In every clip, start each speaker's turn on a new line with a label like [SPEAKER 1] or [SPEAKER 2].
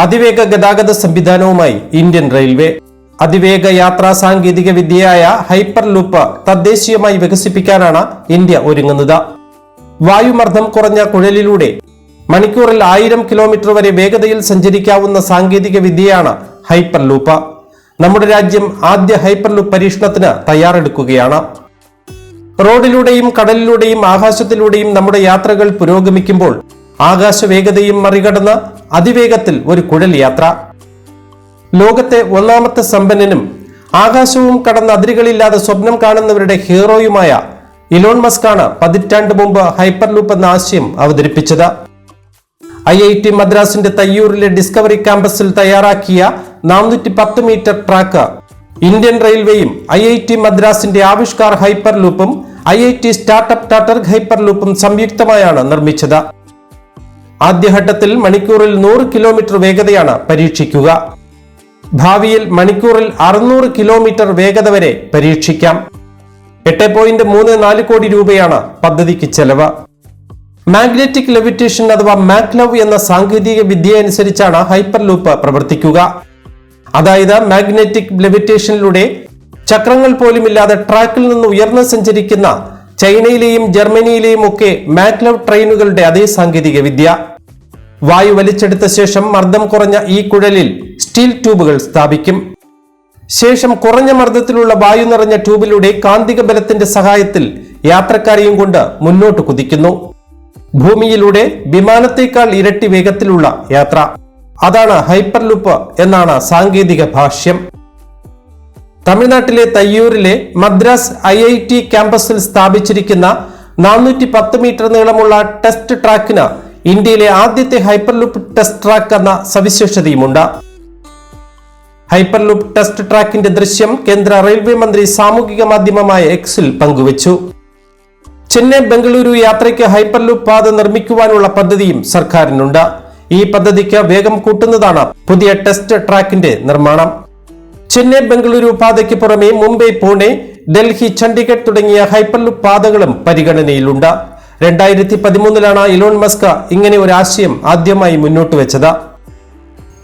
[SPEAKER 1] അതിവേഗ ഗതാഗത സംവിധാനവുമായി Indian railway. അതിവേഗ യാത്രാ സാങ്കേതിക വിദ്യയായ ഹൈപ്പർ ലൂപ്പ് തദ്ദേശീയമായി വികസിപ്പിക്കാനാണ് ഇന്ത്യ ഒരുങ്ങുന്നത്. വായുമർദ്ദം കുറഞ്ഞ കുഴലിലൂടെ മണിക്കൂറിൽ ആയിരം കിലോമീറ്റർ വരെ വേഗതയിൽ സഞ്ചരിക്കാവുന്ന സാങ്കേതിക വിദ്യയാണ് ഹൈപ്പർ ലൂപ്പ്. നമ്മുടെ രാജ്യം ആദ്യ ഹൈപ്പർ ലൂപ്പ് പരീക്ഷണത്തിന് തയ്യാറെടുക്കുകയാണ്. റോഡിലൂടെയും കടലിലൂടെയും ആകാശത്തിലൂടെയും നമ്മുടെ യാത്രകൾ പുരോഗമിക്കുമ്പോൾ ആകാശ വേഗതയും മറികടന്ന അതിവേഗത്തിൽ ഒരു കുഴൽ യാത്ര ലോകത്തെ ഒന്നാമത്തെ സമ്പന്നനും ആകാശവും കടന്ന അതിരുകളില്ലാതെ സ്വപ്നം കാണുന്നവരുടെ ഹീറോയുമായ ഇലോൺ മസ്കാണ് പതിറ്റാണ്ട് മുമ്പ് ഹൈപ്പർലൂപ്പ് എന്ന ആശയം അവതരിപ്പിച്ചത്. ഐ ഐ ടി മദ്രാസിന്റെ തയ്യൂരിലെ ഡിസ്കവറി ക്യാമ്പസിൽ തയ്യാറാക്കിയ നാനൂറ്റി പത്ത് മീറ്റർ ട്രാക്ക് ഇന്ത്യൻ റെയിൽവേയും ഐ ഐ ടി മദ്രാസിന്റെ ആവിഷ്കാർ ഹൈപ്പർ ലൂപ്പും I I T startup TuTr hyper ലൂപ്പും സംയുക്തമായാണ് നിർമ്മിച്ചത്. ആദ്യഘട്ടത്തിൽ മണിക്കൂറിൽ നൂറ് കിലോമീറ്റർ വേഗതയാണ് പരീക്ഷിക്കുക. ഭാവിയിൽ മണിക്കൂറിൽ അറുന്നൂറ് കിലോമീറ്റർ വേഗത വരെ പരീക്ഷിക്കാം. എട്ട് പോയിന്റ് മൂന്ന് നാല് കോടി രൂപയാണ് പദ്ധതിക്ക് ചെലവ്. മാഗ്നറ്റിക് ലെവിറ്റേഷൻ അഥവാ മാക്ലവ് എന്ന സാങ്കേതിക വിദ്യ അനുസരിച്ചാണ് ഹൈപ്പർ ലൂപ്പ് പ്രവർത്തിക്കുക. അതായത് മാഗ്നറ്റിക് ലെവിറ്റേഷനിലൂടെ ചക്രങ്ങൾ പോലുമില്ലാതെ ട്രാക്കിൽ നിന്ന് ഉയർന്നു സഞ്ചരിക്കുന്ന ചൈനയിലെയും ജർമ്മനിയിലെയും ഒക്കെ മാക്ലവ് ട്രെയിനുകളുടെ അതേ സാങ്കേതിക വിദ്യ. വായു വലിച്ചെടുത്ത ശേഷം മർദ്ദം കുറഞ്ഞ ഈ കുഴലിൽ സ്റ്റീൽ ട്യൂബുകൾ സ്ഥാപിക്കും. ശേഷം കുറഞ്ഞ മർദ്ദത്തിലുള്ള വായു നിറഞ്ഞ ട്യൂബിലൂടെ കാന്തിക ബലത്തിന്റെ സഹായത്തിൽ യാത്രക്കാരെയും കൊണ്ട് മുന്നോട്ട് കുതിക്കുന്നു. ഭൂമിയിലൂടെ വിമാനത്തേക്കാൾ ഇരട്ടി വേഗത്തിലുള്ള യാത്ര. അതാണ് ഹൈപ്പർ ലുപ്പ് എന്നാണ് സാങ്കേതിക ഭാഷ്യം. തമിഴ്നാട്ടിലെ തയ്യൂരിലെ മദ്രാസ് ഐ ഐ ടി ക്യാമ്പസിൽ സ്ഥാപിച്ചിരിക്കുന്ന നാനൂറ്റി പത്ത് മീറ്റർ നീളമുള്ള ടെസ്റ്റ് ട്രാക്കിന് ഇന്ത്യയിലെ ആദ്യത്തെ ഹൈപ്പർലൂപ്പ് ടെസ്റ്റ് ട്രാക്ക് എന്ന സവിശേഷതയുമുണ്ട്. ഹൈപ്പർലൂപ്പ് ടെസ്റ്റ് ട്രാക്കിന്റെ ദൃശ്യം കേന്ദ്ര റെയിൽവേ മന്ത്രി സാമൂഹിക മാധ്യമമായ എക്സിൽ പങ്കുവച്ചു. ചെന്നൈ ബംഗളൂരു യാത്രയ്ക്ക് ഹൈപ്പർലൂപ്പ് പാത നിർമ്മിക്കുവാനുള്ള പദ്ധതിയും സർക്കാരിനുണ്ട്. ഈ പദ്ധതിക്ക് വേഗം കൂട്ടുന്നതാണ് പുതിയ ടെസ്റ്റ് ട്രാക്കിന്റെ നിർമ്മാണം. ചെന്നൈ ബംഗളൂരു പാതയ്ക്ക് പുറമെ മുംബൈ പൂനെ ഡൽഹി ചണ്ഡീഗഡ് തുടങ്ങിയ ഹൈപ്പർലൂപ്പ് പാതകളും പരിഗണനയിലുണ്ട്. രണ്ടായിരത്തി പതിമൂന്നിലാണ് ഇലോൺ മസ്ക ഇങ്ങനെ ഒരു ആശയം ആദ്യമായി മുന്നോട്ട് വെച്ചത്.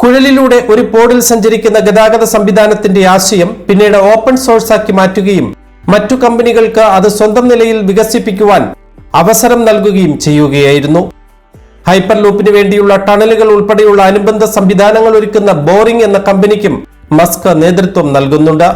[SPEAKER 1] കുഴലിലൂടെ ഒരു പോഡിൽ സഞ്ചരിക്കുന്ന ഗതാഗത സംവിധാനത്തിന്റെ ആശയം പിന്നീട് ഓപ്പൺ സോഴ്സ് ആക്കി മാറ്റുകയും മറ്റു കമ്പനികൾക്ക് അത് സ്വന്തം നിലയിൽ വികസിപ്പിക്കുവാൻ അവസരം നൽകുകയും ചെയ്യുകയായിരുന്നു. ഹൈപ്പർ ലൂപ്പിന് വേണ്ടിയുള്ള ടണലുകൾ ഉൾപ്പെടെയുള്ള അനുബന്ധ സംവിധാനങ്ങൾ ഒരുക്കുന്ന ബോറിംഗ് എന്ന കമ്പനിക്കും മസ്ക് നേതൃത്വം നൽകുന്നുണ്ട്.